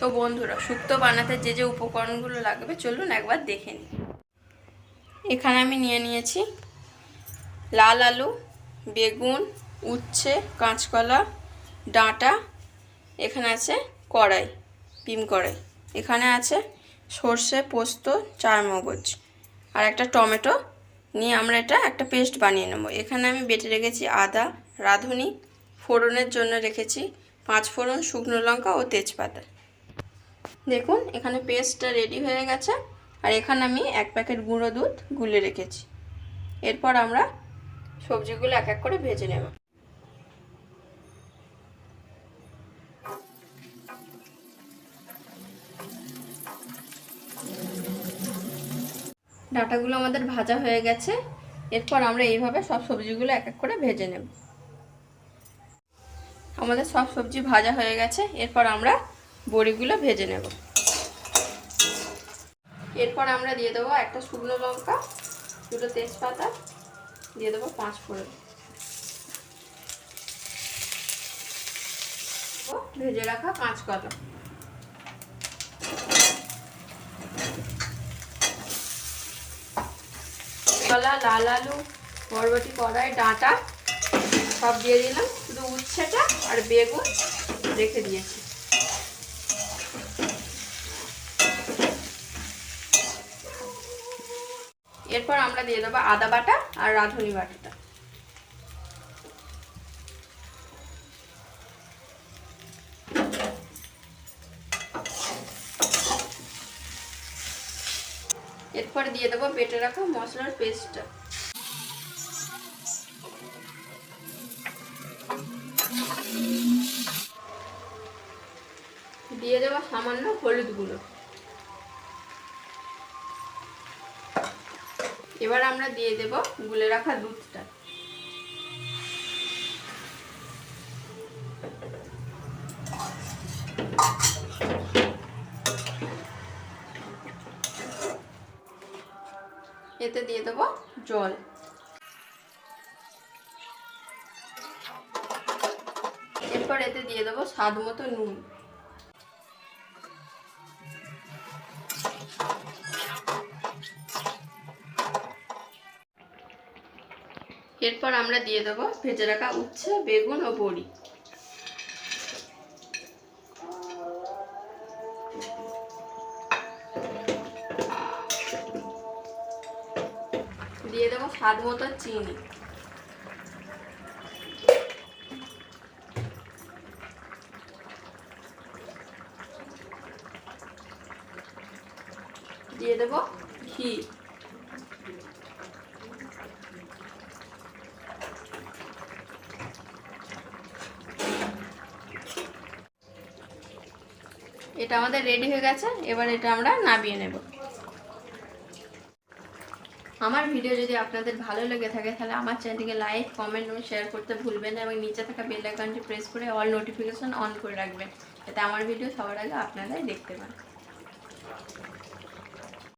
তো বন্ধুরা, শুক্তো বানাতে যে যে উপকরণগুলো লাগবে, চলুন একবার দেখে নিই। এখানে আমি নিয়ে নিয়েছি লাল আলু, বেগুন, উচ্ছে, কাঁচকলা, ডাঁটা, এখানে আছে কড়াই পিম কড়াই। এখানে আছে সর্ষে, পোস্ত চার মগজ আর একটা টমেটো, নিয়ে আমরা এটা একটা পেস্ট বানিয়ে নেব। এখানে আমি বেটে রেখেছি আদা, রাঁধুনি, ফোড়নের জন্য রেখেছি পাঁচ ফোড়ন, শুকনো লঙ্কা ও তেজপাতা। দেখুন, এখানে পেস্টটা রেডি হয়ে গেছে। আর এখানে আমি এক প্যাকেট গুঁড়ো দুধ গুলে রেখেছি। এরপর আমরা সবজিগুলো এক এক করে ভেজে নেব। ডাটাগুলো আমাদের ভাজা হয়ে গেছে। এরপর আমরা এইভাবে সব সবজিগুলো এক এক করে ভেজে নেব। আমাদের সব সবজি ভাজা হয়ে গেছে। এরপর আমরা বড়িগুলো ভেজে নেব। এরপর আমরা দিয়ে দেবো একটা শুকনো লঙ্কা, দুটো তেজপাতা, দিয়ে দেবো পাঁচ ফোড়ন। ভেজে রাখা কাঁচকলা কলা লাল আলু, বরবটি, কড়াই, ডাঁটা, সব দিয়ে দিলাম। শুধু উচ্ছেটা আর বেগুন রেখে দিয়েছি। এরপর আমরা দিয়ে দেবো আদা বাটা আর রাঁধুনি বাটাটা। এরপর দিয়ে দেবো বেটে রাখা মশলার পেস্টটা। দিয়ে দেবো সামান্য হলুদ গুঁড়ো এবার আমরা দিয়ে দেব গুলে রাখা দুধটা। এতে দিয়ে দেবো জল। এরপর এতে দিয়ে দেবো স্বাদ মতো নুন। এরপর আমরা দিয়ে দেবো ভেজে রাখা উচ্ছে, বেগুন ও বড়ি। দিয়ে দেবো স্বাদ মতো চিনি। দিয়ে দেবো ঘি। এটা আমাদের রেডি হয়ে গেছে, এবার এটা আমরা নামিয়ে নেব। আমার ভিডিও যদি আপনাদের ভালো লেগে থাকে, তাহলে আমার চ্যানেলটিকে লাইক কমেন্ট এবং শেয়ার করতে ভুলবেন না এবং নিচে থাকা বেল আইকনটি প্রেস করে অল নোটিফিকেশন অন করে রাখবেন, যাতে আমার ভিডিও সবার আগে আপনারাই দেখতে পান।